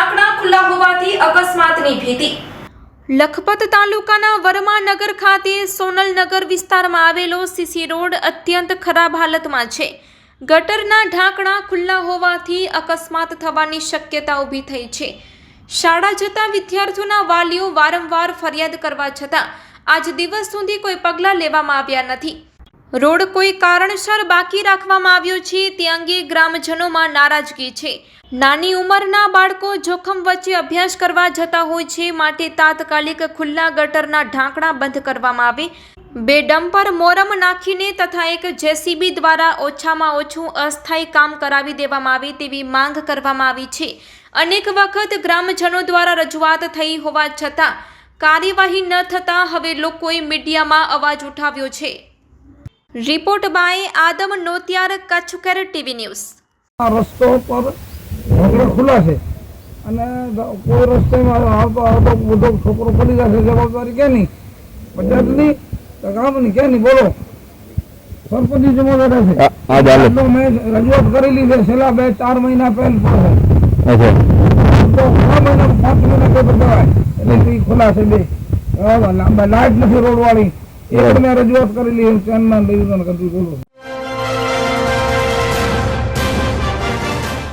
ઢાંકણા ખુલ્લા હોવાથી અકસ્માતની ભીતિ. લખપત તાલુકાના વર્માનગર ખાતે સોનલનગર વિસ્તારમાં આવેલો સીસી રોડ અત્યંત ખરાબ હાલતમાં છે. ગટરના ઢાંકણા ખુલ્લા હોવાથી અકસ્માત થવાની શક્યતા ઊભી થઈ છે. શાળા જતા વિદ્યાર્થીઓના વાલીઓ વારંવાર ફરિયાદ કરવા છતાં, આજ દિવસ સુધી કોઈ પગલાં લેવામાં આવ્યા નથી. રોડ કોઈ કારણસર બાકી રાખવામાં આવ્યો છે, તે અંગે ગ્રામજનોમાં નારાજગી છે. નાની ઉંમરના બાળકો જોખમ વચ્ચે અભ્યાસ કરવા જતા હોય છે, માટે તાત્કાલિક ખુલ્લા ગટરના ઢાંકણા બંધ કરવામાં આવે. બે ડમ્પર મોરમ નાખીને તથા એક જેસીબી દ્વારા ઓછામાં ઓછું અસ્થાયી કામ કરાવી દેવામાં આવે તેવી માંગ કરવામાં આવી છે. અનેક વખત ગ્રામજનો દ્વારા રજૂઆત થઈ હોવા છતાં કાર્યવાહી ન થતાં હવે લોકોએ મીડિયામાં અવાજ ઉઠાવ્યો છે. રિપોર્ટ બાય આદમ નોતિયાર કચ્છકર ટીવી ન્યૂઝ. આ રસ્તો પર ખુલ્લા છે. અને કોઈ રસ્તેમાં આવતો આવતો બધો છોકરો પડી જશે જવાબદારી કેની પંચાયતની ગામની કેની બોલો. સરપંચની જવાબદારી છે. આટલો મેં રજૂઆત કરેલી છે. છેલ્લા બે ચાર મહિના પહેલા પાસે તો છ મહિના પાંચ મહિના પેપર કહેવાય. એટલે ખુલ્લા છે બે. બરાબર લાંબા લાઈટ નથી રોડ વાળી એ પણ મેં રજૂઆત કરેલી છે ચેનના લઈ કંટ્રી બોલો